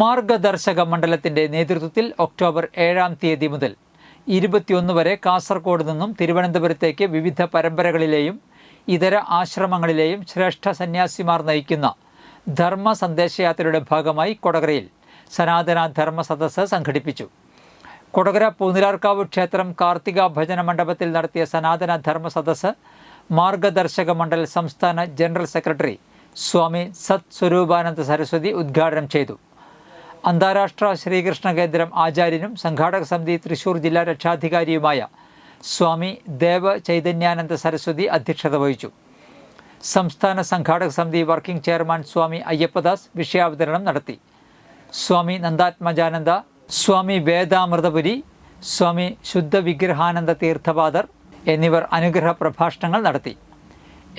മാർഗദർശക മണ്ഡലത്തിന്റെ നേതൃത്വത്തിൽ ഒക്ടോബർ ഏഴാം തീയതി മുതൽ ഇരുപത്തിയൊന്ന് വരെ കാസർഗോഡ് നിന്നും തിരുവനന്തപുരത്തേക്ക് വിവിധ പരമ്പരകളിലെയും ഇതര ആശ്രമങ്ങളിലെയും ശ്രേഷ്ഠ സന്യാസിമാർ നയിക്കുന്ന ധർമ്മ സന്ദേശയാത്രയുടെ ഭാഗമായി കൊടകരയിൽ സനാതന ധർമ്മ സദസ്സ് സംഘടിപ്പിച്ചു. കൊടകര പൂനിലാർക്കാവ് ക്ഷേത്രം കാർത്തിക ഭജന മണ്ഡപത്തിൽ നടത്തിയ സനാതന ധർമ്മ സദസ്സ് മാർഗദർശക മണ്ഡൽ സംസ്ഥാന ജനറൽ സെക്രട്ടറി സ്വാമി സത് സ്വരൂപാനന്ദ സരസ്വതി ഉദ്ഘാടനം ചെയ്തു. അന്താരാഷ്ട്ര ശ്രീകൃഷ്ണ കേന്ദ്രം ആചാര്യനും സംഘാടക സമിതി തൃശൂർ ജില്ലാ രക്ഷാധികാരിയുമായ സ്വാമി ദേവ ചൈതന്യാനന്ദ സരസ്വതി അധ്യക്ഷത വഹിച്ചു. സംസ്ഥാന സംഘാടക സമിതി വർക്കിംഗ് ചെയർമാൻ സ്വാമി അയ്യപ്പദാസ് വിഷയാവതരണം നടത്തി. സ്വാമി നന്ദാത്മജാനന്ദ സ്വാമി വേദാമൃതപുരി സ്വാമി ശുദ്ധ വിഗ്രഹാനന്ദ തീർത്ഥപാദർ എന്നിവർ അനുഗ്രഹ പ്രഭാഷണങ്ങൾ നടത്തി.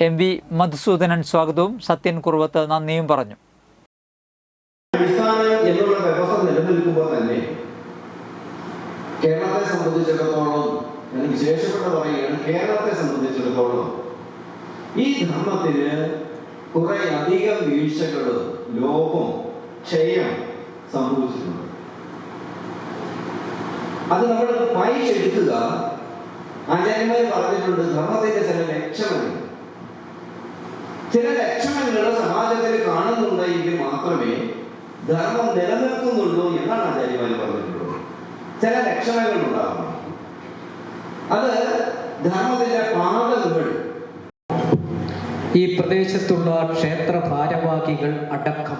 എം വി മധുസൂദനൻ സ്വാഗതവും സത്യൻ കുറുവത്ത് നന്ദിയും പറഞ്ഞു. അടിസ്ഥാനം എന്നുള്ള വ്യവസ്ഥ നിലനിൽക്കുമ്പോൾ തന്നെ കേരളത്തെ സംബന്ധിച്ചിടത്തോളം ഞാൻ വിശേഷപ്പെട്ട പറയുകയാണ് കേരളത്തെ സംബന്ധിച്ചിടത്തോളം ഈ ധർമ്മത്തിന് കുറെ അധികം വീഴ്ചകൾ ലോപം ക്ഷയം സംഭവിച്ചിട്ടുണ്ട്. അത് നമ്മൾ വായിച്ചെടുക്കുക ആചാര്യന്മാർ പറഞ്ഞിട്ടുണ്ട് ധർമ്മത്തിന്റെ ചില ലക്ഷണങ്ങൾ. ചില ലക്ഷണങ്ങൾ സമാജത്തിൽ കാണുന്നുണ്ടെങ്കിൽ മാത്രമേ ധർമ്മം നിലനിൽക്കുന്നുള്ളൂ എന്നാണ് ആചാര്യമാർ പറഞ്ഞിട്ടുള്ളത്. ചില ലക്ഷണങ്ങൾ ഉണ്ടാകുന്നു. അത് ധർമ്മത്തിന്റെ പാതകൾ ഈ പ്രദേശത്തുള്ള ക്ഷേത്ര ഭാരവാഹികൾ അടക്കം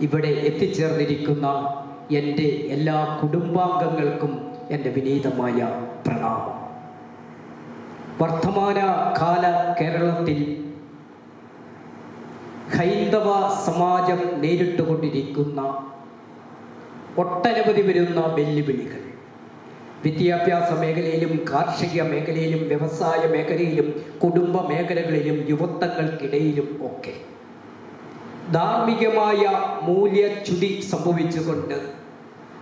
ഇവിടെ എത്തിച്ചേർന്നിരിക്കുന്ന എന്റെ എല്ലാ കുടുംബാംഗങ്ങൾക്കും എന്റെ വിനീതമായ പ്രണാമം. വർത്തമാന കാല കേരളത്തിൽ ഹൈന്ദവ സമാജം നേരിട്ടുകൊണ്ടിരിക്കുന്ന ഒട്ടനവധി വരുന്ന വെല്ലുവിളികൾ. വിദ്യാഭ്യാസ മേഖലയിലും കാർഷിക മേഖലയിലും വ്യവസായ മേഖലയിലും കുടുംബ മേഖലകളിലും യുവത്വങ്ങൾക്കിടയിലും ഒക്കെ ധാർമ്മികമായ മൂല്യച്യുതി സംഭവിച്ചുകൊണ്ട്